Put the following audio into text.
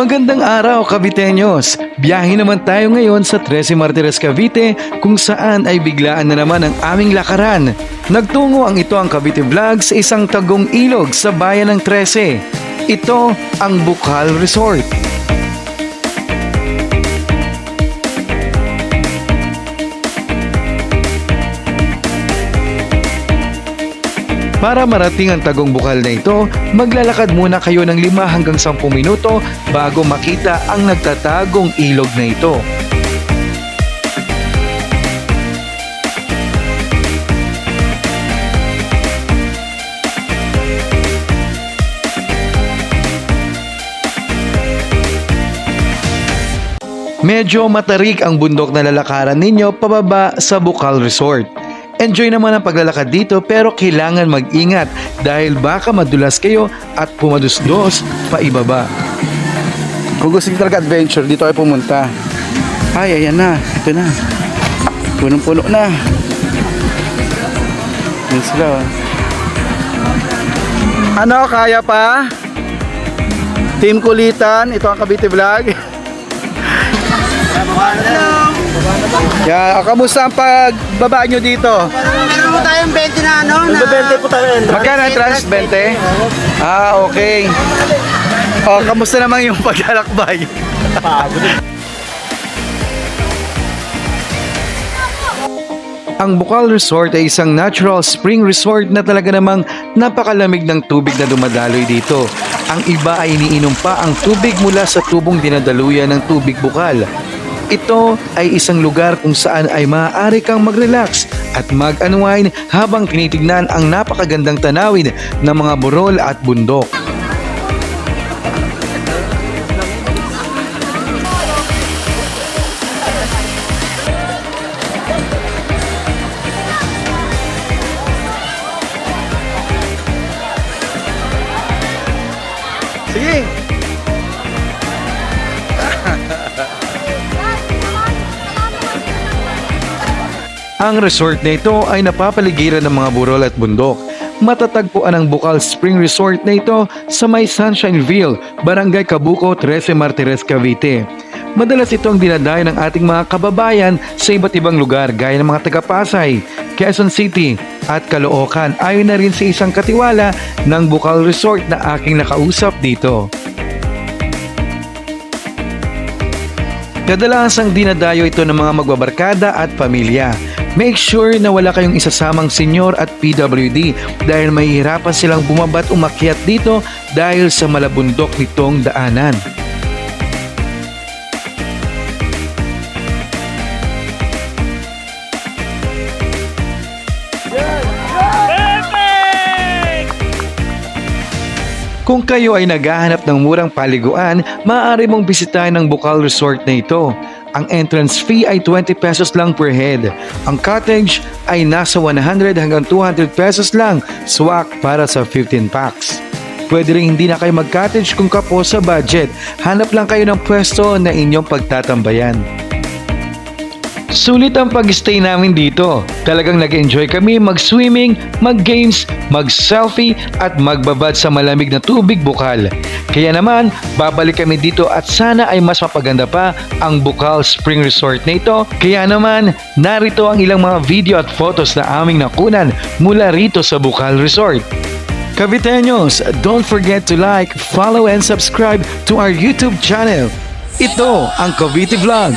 Magandang araw, Caviteños! Biyahe naman tayo ngayon sa 13 Martires, Cavite kung saan ay biglaan na naman ang aming lakaran. Nagtungo ang ito ang Cavite Vlog sa isang tagong ilog sa bayan ng 13. Ito ang Bukal Resort. Para marating ang tagong bukal na ito, maglalakad muna kayo ng 5 hanggang 10 minuto bago makita ang nagtatagong ilog na ito. Medyo matarik ang bundok na lalakaran ninyo pababa sa Bukal Resort. Enjoy naman ang paglalakad dito pero kailangan mag-ingat dahil baka madulas kayo at pumadusdos pa ibaba. Kung gusto niyo talaga adventure, dito kayo pumunta. Ay, ayan na. Ito na. Punong-puno na. Yan sila. oh. Ano, kaya pa? Team Kulitan, ito ang Cavite Vlog. Yeah, kamusta ang pagbaba nyo dito? Meron po tayong 20 na ano na... po tayo. Magkano ang trans? 20? Ah, okay. Oh, kamusta naman yung paglalakbay? Ang Bukal Resort ay isang natural spring resort na talaga namang napakalamig ng tubig na dumadaloy dito. Ang iba ay iniinom pa ang tubig mula sa tubong dinadaluyan ng tubig bukal. Ito ay isang lugar kung saan ay maaari kang mag-relax at mag-unwind habang tinitignan ang napakagandang tanawin ng mga burol at bundok. Sige. Ang resort na ito ay napapaligiran ng mga burol at bundok. Matatagpuan ang Bukal Spring Resort na ito sa may Sunshineville, Barangay Cabuco, 13 Martires, Cavite. Madalas ito ang dinadayo ng ating mga kababayan sa iba't ibang lugar gaya ng mga taga-Pasay, Quezon City at Caloocan ayon na rin sa isang katiwala ng Bukal Resort na aking nakausap dito. Kadalasang dinadayo ito ng mga magbabarkada at pamilya. Make sure na wala kayong isasamang senyor at PWD dahil mahihirapan silang bumabat umakyat dito dahil sa malabundok nitong daanan. Kung kayo ay naghahanap ng murang paliguan, maaari mong bisitahin ang Bukal Resort na ito. Ang entrance fee ay 20 pesos lang per head. Ang cottage ay nasa 100 hanggang 200 pesos lang, swak para sa 15 packs. Pwede rin hindi na kayo mag-cottage kung kapo sa budget. Hanap lang kayo ng pwesto na inyong pagtatambayan. Sulit ang pag-stay namin dito. Talagang nag-enjoy kami mag-swimming, mag-games, mag-selfie at magbabad sa malamig na tubig bukal. Kaya naman, babalik kami dito at sana ay mas mapaganda pa ang Bukal Spring Resort na ito. Kaya naman, narito ang ilang mga video at photos na aming nakunan mula rito sa Bukal Resort. Caviteños, don't forget to like, follow and subscribe to our YouTube channel. Ito ang Cavite Vlog.